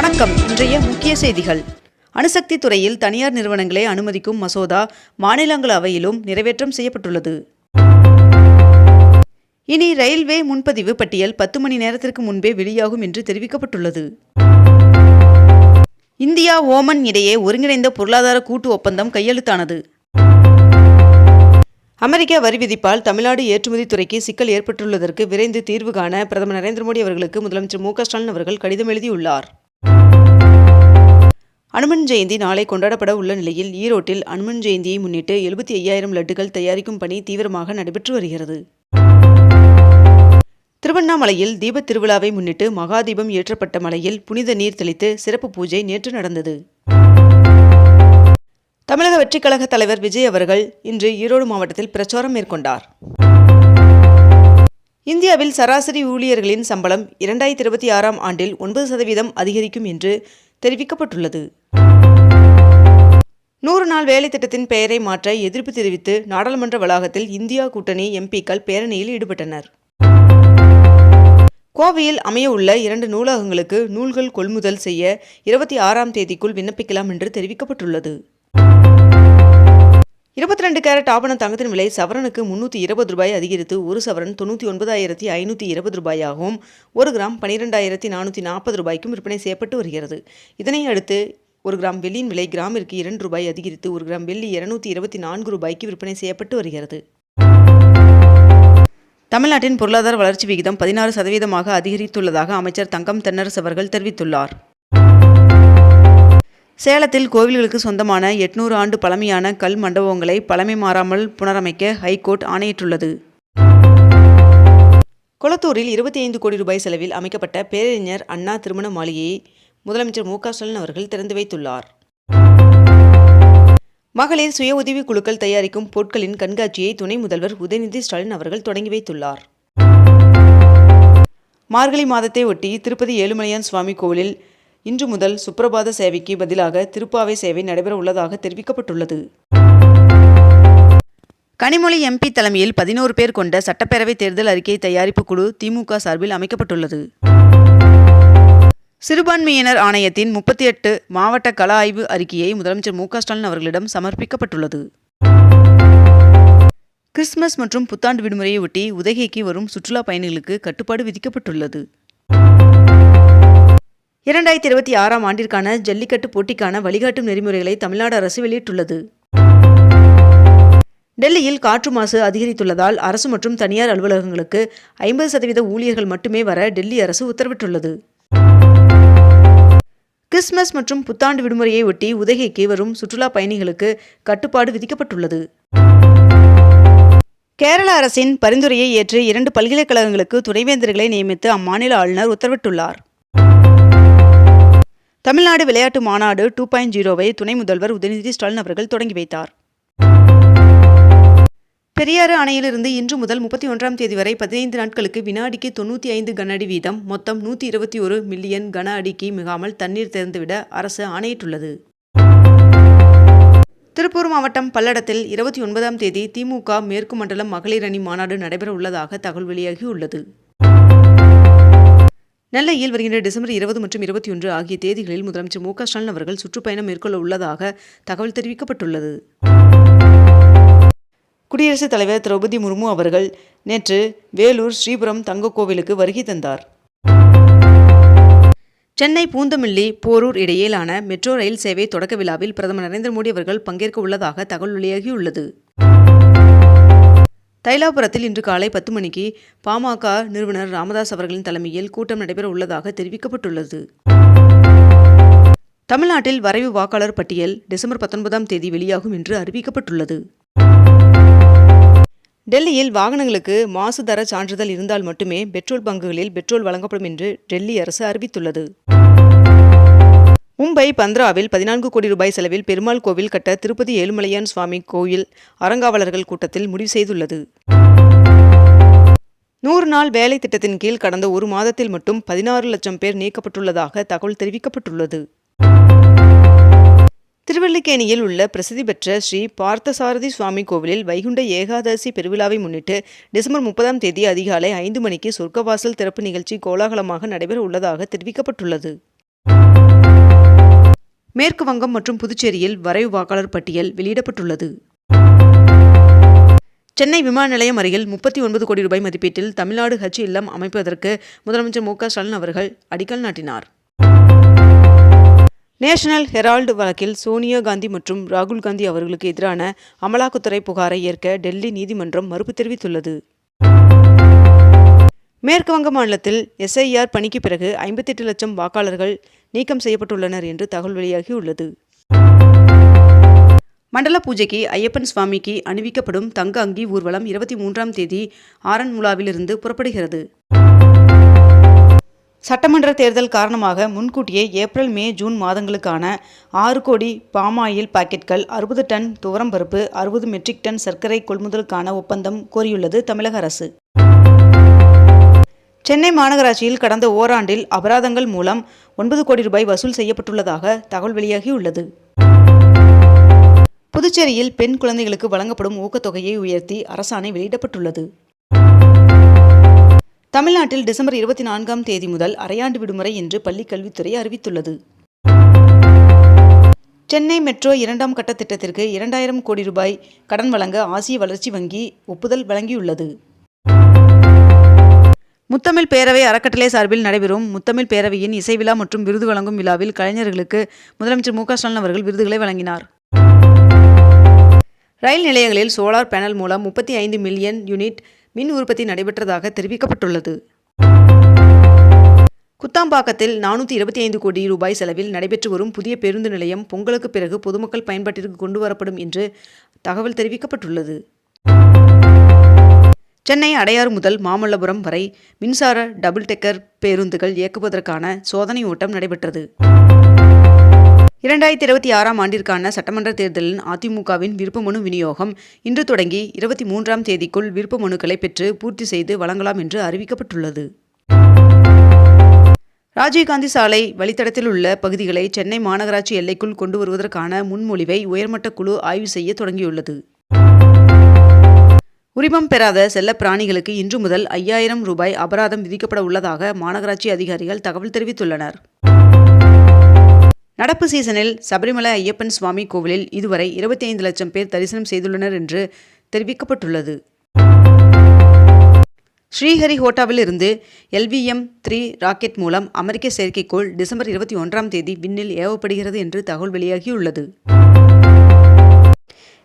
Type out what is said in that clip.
வணக்கம். இன்றைய முக்கிய செய்திகள். அணுசக்தி துறையில் தனியார் நிறுவனங்களை அனுமதிக்கும் மசோதா மாநிலங்களவையிலும் நிறைவேற்றம் செய்யப்பட்டுள்ளது. இனி ரயில்வே முன்பதிவு பட்டியல் பத்து மணி நேரத்திற்கு முன்பே வெளியாகும் என்று தெரிவிக்கப்பட்டுள்ளது. இந்தியா ஓமன் இடையே ஒருங்கிணைந்த பொருளாதார கூட்டு ஒப்பந்தம் கையெழுத்தானது. அமெரிக்க வரி விதிப்பால் தமிழ்நாடு ஏற்றுமதி துறைக்கு சிக்கல் ஏற்பட்டுள்ளதற்கு விரைந்து தீர்வு காண பிரதமர் நரேந்திர மோடி அவர்களுக்கு முதலமைச்சர் மு க ஸ்டாலின் அவர்கள் கடிதம் எழுதியுள்ளார். அனுமன் ஜெயந்தி நாளை கொண்டாடப்பட உள்ள நிலையில் ஈரோட்டில் அனுமன் ஜெயந்தியை முன்னிட்டு எழுபத்தி ஐயாயிரம் லட்டுகள் தயாரிக்கும் பணி தீவிரமாக நடைபெற்று வருகிறது. திருவண்ணாமலையில் தீபத் திருவிழாவை முன்னிட்டு மகாதீபம் ஏற்றப்பட்ட மலையில் புனித நீர் தெளித்து சிறப்பு பூஜை நேற்று நடந்தது. தமிழக வெற்றிக் கழக தலைவர் விஜய் அவர்கள் இன்று ஈரோடு மாவட்டத்தில் பிரச்சாரம் மேற்கொண்டார். இந்தியாவில் சராசரி ஊழியர்களின் சம்பளம் இரண்டாயிரத்தி இருபத்தி ஆறாம் ஆண்டில் ஒன்பது சதவீதம் அதிகரிக்கும் என்று தெரிவிக்கப்பட்டுள்ளது. நூறு நாள் வேலை திட்டத்தின் பெயரை மாற்ற எதிர்ப்பு தெரிவித்து நாடாளுமன்ற வளாகத்தில் இந்தியா கூட்டணி எம்பிக்கள் பேரணியில் ஈடுபட்டனர். கோவையில் அமையவுள்ள இரண்டு நூலகங்களுக்கு நூல்கள் கொள்முதல் செய்ய இருபத்தி ஆறாம் தேதிக்குள் விண்ணப்பிக்கலாம் என்று தெரிவிக்கப்பட்டுள்ளது. இருபத்தி ரெண்டு கேரட் ஆபண தங்கத்தின் விலை சவரனுக்கு முன்னூற்றி இருபது ரூபாய் அதிகரித்து ஒரு சவரன் தொண்ணூற்றி ஒன்பதாயிரத்தி ஐநூற்றி இருபது ரூபாயாகவும் ஒரு கிராம் பனிரெண்டாயிரத்தி நானூற்றி நாற்பது ரூபாய்க்கும் விற்பனை செய்யப்பட்டு வருகிறது. இதனை அடுத்து ஒரு கிராம் வெள்ளியின் விலை கிராமிற்கு இரண்டு ரூபாய் அதிகரித்து ஒரு கிராம் வெள்ளி இருநூற்றி இருபத்தி நான்கு ரூபாய்க்கு விற்பனை செய்யப்பட்டு வருகிறது. தமிழ்நாட்டின் பொருளாதார வளர்ச்சி விகிதம் பதினாறு சதவீதமாக அதிகரித்துள்ளதாக அமைச்சர் தங்கம் தென்னரசு அவர்கள் தெரிவித்துள்ளார். சேலத்தில் கோவில்களுக்கு சொந்தமான எட்நூறு ஆண்டு பழமையான கல் மண்டபங்களை பழமை மாறாமல் புனரமைக்க ஹைகோர்ட் ஆணையிட்டுள்ளது. கொளத்தூரில் இருபத்தி ஐந்து கோடி ரூபாய் செலவில் அமைக்கப்பட்ட பேரறிஞர் அண்ணா திருமண மாளிகையை முதலமைச்சர் மு ஸ்டாலின் அவர்கள் திறந்து வைத்துள்ளார். மகளிர் சுய உதவி குழுக்கள் தயாரிக்கும் பொருட்களின் கண்காட்சியை துணை முதல்வர் உதயநிதி ஸ்டாலின் அவர்கள் தொடங்கி வைத்துள்ளார். மார்கழி மாதத்தை ஒட்டி திருப்பதி ஏழுமலையான் சுவாமி கோவிலில் இன்று முதல் சுப்பிரபாத சேவைக்கு பதிலாக திருப்பாவை சேவை நடைபெற உள்ளதாக தெரிவிக்கப்பட்டுள்ளது. கனிமொழி எம்பி தலைமையில் பதினோரு பேர் கொண்ட சட்டப்பேரவை தேர்தல் அறிக்கை தயாரிப்பு குழு திமுக சார்பில் அமைக்கப்பட்டுள்ளது. சிறுபான்மையினர் ஆணையத்தின் முப்பத்தி எட்டு மாவட்ட கள ஆய்வு அறிக்கையை முதலமைச்சர் மு ஸ்டாலின் அவர்களிடம் சமர்ப்பிக்கப்பட்டுள்ளது. கிறிஸ்துமஸ் மற்றும் புத்தாண்டு விடுமுறையை ஒட்டி உதகைக்கு வரும் சுற்றுலா பயணிகளுக்கு கட்டுப்பாடு விதிக்கப்பட்டுள்ளது. இரண்டாயிரத்தி இருபத்தி ஆறாம் ஆண்டிற்கான ஜல்லிக்கட்டு போட்டிக்கான வழிகாட்டும் நெறிமுறைகளை தமிழ்நாடு அரசு வெளியிட்டுள்ளது. டெல்லியில் காற்று மாசு அதிகரித்துள்ளதால் அரசு மற்றும் தனியார் அலுவலகங்களுக்கு ஐம்பது சதவீத ஊழியர்கள் மட்டுமே வர டெல்லி அரசு உத்தரவிட்டுள்ளது. கிறிஸ்துமஸ் மற்றும் புத்தாண்டு விடுமுறையை ஒட்டி உதகைக்கு வரும் சுற்றுலா பயணிகளுக்கு கட்டுப்பாடு விதிக்கப்பட்டுள்ளது. கேரள அரசின் பரிந்துரையை ஏற்று இரண்டு பல்கலைக்கழகங்களுக்கு துணைவேந்தர்களை நியமித்து அம்மாநில ஆளுநர் உத்தரவிட்டுள்ளார். தமிழ்நாடு விளையாட்டு மாநாடு டூ பாயிண்ட் ஜீரோவை துணை முதல்வர் உதயநிதி ஸ்டாலின் அவர்கள் தொடங்கி வைத்தார். பெரியாறு அணையிலிருந்து இன்று முதல் முப்பத்தி ஒன்றாம் தேதி வரை பதினைந்து நாட்களுக்கு வினாடிக்கு தொண்ணூற்றி ஐந்து கன அடி வீதம் மொத்தம் நூற்றி இருபத்தி ஒரு மில்லியன் கன அடிக்கு மிகாமல் தண்ணீர் திறந்துவிட அரசு ஆணையிட்டுள்ளது. திருப்பூர் மாவட்டம் பல்லடத்தில் இருபத்தி ஒன்பதாம் தேதி திமுக மேற்கு மண்டலம் மகளிர் அணி மாநாடு நடைபெற உள்ளதாக தகவல் வெளியாகியுள்ளது. நெல்லையில் வருகின்ற டிசம்பர் இருபது மற்றும் இருபத்தி ஒன்று ஆகிய தேதிகளில் முதலமைச்சர் மு க ஸ்டாலின் அவர்கள் சுற்றுப்பயணம் மேற்கொள்ள உள்ளதாக தகவல் தெரிவிக்கப்பட்டுள்ளது. குடியரசுத் தலைவர் திரௌபதி முர்மு அவர்கள் நேற்று வேலூர் ஸ்ரீபுரம் தங்க கோவிலுக்கு வருகை தந்தார். சென்னை பூந்தமல்லி போரூர் இடையிலான மெட்ரோ ரயில் சேவை தொடக்க விழாவில் பிரதமர் நரேந்திர மோடி அவர்கள் பங்கேற்க உள்ளதாக தகவல் வெளியாகியுள்ளது. தைலாபுரத்தில் இன்று காலை பத்து மணிக்கு பாமக நிறுவனர் ராமதாஸ் அவர்களின் தலைமையில் கூட்டம் நடைபெற உள்ளதாக தெரிவிக்கப்பட்டுள்ளது. தமிழ்நாட்டில் வரைவு வாக்காளர் பட்டியல் டிசம்பர் பத்தொன்பதாம் தேதி வெளியாகும் என்று அறிவிக்கப்பட்டுள்ளது. டெல்லியில் வாகனங்களுக்கு மாசு தர சான்றிதழ் இருந்தால் மட்டுமே பெட்ரோல் பங்குகளில் பெட்ரோல் வழங்கப்படும் என்று டெல்லி அரசு அறிவித்துள்ளது. மும்பை பந்த்ராவில் பதினான்கு கோடி ரூபாய் செலவில் பெருமாள் கோவில் கட்ட திருப்பதி ஏழுமலையான் சுவாமி கோயில் அறங்காவலர்கள் கூட்டத்தில் முடிவு செய்துள்ளது. நூறு நாள் வேலை திட்டத்தின் கீழ் கடந்த ஒரு மாதத்தில் மட்டும் பதினாறு லட்சம் பேர் நீக்கப்பட்டுள்ளதாக தகவல் தெரிவிக்கப்பட்டுள்ளது. திருவல்லிக்கேணியில் உள்ள பிரசித்தி பெற்ற ஸ்ரீ பார்த்தசாரதி சுவாமி கோவிலில் வைகுண்ட ஏகாதசி பெருவிழாவை முன்னிட்டு டிசம்பர் முப்பதாம் தேதி அதிகாலை ஐந்து மணிக்கு சொர்க்கவாசல் திறப்பு நிகழ்ச்சி கோலாகலமாக நடைபெற உள்ளதாக தெரிவிக்கப்பட்டுள்ளது. மேற்கு வங்கம் மற்றும் புதுச்சேரியில் வரைவு வாக்காளர் பட்டியல் வெளியிடப்பட்டுள்ளது. சென்னை விமான நிலையம் அருகில் முப்பத்தி ஒன்பது கோடி ரூபாய் மதிப்பீட்டில் தமிழ்நாடு ஹஜ் இல்லம் அமைப்பதற்கு முதலமைச்சர் மு க ஸ்டாலின் அவர்கள் அடிக்கல் நாட்டினார். நேஷனல் ஹெரால்டு வழக்கில் சோனியா காந்தி மற்றும் ராகுல் காந்தி அவர்களுக்கு எதிரான அமலாக்கத்துறை புகாரை ஏற்க டெல்லி நீதிமன்றம் மறுப்பு தெரிவித்துள்ளது. மேற்கு வங்க மாநிலத்தில் எஸ்ஐஆர் பணிக்கு பிறகு ஐம்பத்தெட்டு லட்சம் வாக்காளர்கள் நீக்கம் செய்யப்பட்டுள்ளனர் என்று தகவல் வெளியாகியுள்ளது. மண்டல பூஜைக்கு ஐயப்பன் சுவாமிக்கு அணிவிக்கப்படும் தங்க அங்கி ஊர்வலம் இருபத்தி மூன்றாம் தேதி ஆரன்முலாவிலிருந்து புறப்படுகிறது. சட்டமன்ற தேர்தல் காரணமாக முன்கூட்டியே ஏப்ரல் மே ஜூன் மாதங்களுக்கான ஆறு கோடி பாமாயில் பாக்கெட்கள் அறுபது டன் துவரம்பருப்பு அறுபது மெட்ரிக் டன் சர்க்கரை கொள்முதலுக்கான ஒப்பந்தம் கோரியுள்ளது தமிழக அரசு. சென்னை மாநகராட்சியில் கடந்த ஓராண்டில் அபராதங்கள் மூலம் ஒன்பது கோடி ரூபாய் வசூல் செய்யப்பட்டுள்ளதாக தகவல் வெளியாகியுள்ளது. புதுச்சேரியில் பெண் குழந்தைகளுக்கு வழங்கப்படும் ஊக்கத்தொகையை உயர்த்தி அரசாணை வெளியிடப்பட்டுள்ளது. தமிழ்நாட்டில் டிசம்பர் இருபத்தி நான்காம் தேதி முதல் அரையாண்டு விடுமுறை என்று பள்ளிக் கல்வித்துறை அறிவித்துள்ளது. சென்னை மெட்ரோ இரண்டாம் கட்ட திட்டத்திற்கு இரண்டாயிரம் கோடி ரூபாய் கடன் வழங்க ஆசிய வளர்ச்சி வங்கி ஒப்புதல் வழங்கியுள்ளது. முத்தமிழ் பேரவை அறக்கட்டளை சார்பில் நடைபெறும் முத்தமிழ் பேரவையின் இசை விழா மற்றும் விருது வழங்கும் விழாவில் கலைஞர்களுக்கு முதலமைச்சர் மு ஸ்டாலின் அவர்கள் விருதுகளை வழங்கினார். ரயில் நிலையங்களில் சோலார் பேனல் மூலம் முப்பத்தி ஐந்து மில்லியன் யூனிட் மின் உற்பத்தி நடைபெற்றதாக தெரிவிக்கப்பட்டுள்ளது. குத்தாம்பாக்கத்தில் நானூற்றி இருபத்தி ஐந்து கோடி ரூபாய் செலவில் நடைபெற்று வரும் புதிய பேருந்து நிலையம் பொங்கலுக்கு பிறகு பொதுமக்கள் பயன்பாட்டிற்கு கொண்டு வரப்படும் என்று தகவல் தெரிவிக்கப்பட்டுள்ளது. சென்னை அடையாறு முதல் மாமல்லபுரம் வரை மின்சார டபுள் டெக்கர் பேருந்துகள் இயக்குவதற்கான சோதனை ஓட்டம் நடைபெற்றது. இரண்டாயிரத்தி இருபத்தி ஆறாம் ஆண்டிற்கான சட்டமன்ற தேர்தலில் அதிமுகவின் விருப்பமனு விநியோகம் இன்று தொடங்கி இருபத்தி மூன்றாம் தேதிக்குள் விருப்ப மனுக்களை பெற்று பூர்த்தி செய்து வழங்கலாம் என்று அறிவிக்கப்பட்டுள்ளது. ராஜீவ்காந்தி சாலை வழித்தடத்தில் உள்ள பகுதிகளை சென்னை மாநகராட்சி எல்லைக்குள் கொண்டு வருவதற்கான முன்மொழிவை உயர்மட்ட குழு ஆய்வு செய்ய தொடங்கியுள்ளது. உரிமம் பெறாத செல்ல பிராணிகளுக்கு இன்று முதல் ஐயாயிரம் ரூபாய் அபராதம் விதிக்கப்பட உள்ளதாக மாநகராட்சி அதிகாரிகள் தகவல் தெரிவித்துள்ளனர். நடப்பு சீசனில் சபரிமலை ஐயப்பன் சுவாமி கோவிலில் இதுவரை இருபத்தி ஐந்து லட்சம் பேர் தரிசனம் செய்துள்ளனர் என்று தெரிவிக்கப்பட்டுள்ளது. ஸ்ரீஹரிகோட்டாவில் இருந்து எல்விஎம் த்ரீ ராக்கெட் மூலம் அமெரிக்க செயற்கைக்கோள் டிசம்பர் இருபத்தி ஒன்றாம் தேதி விண்ணில் ஏவப்படுகிறது என்று தகவல் வெளியாகியுள்ளது.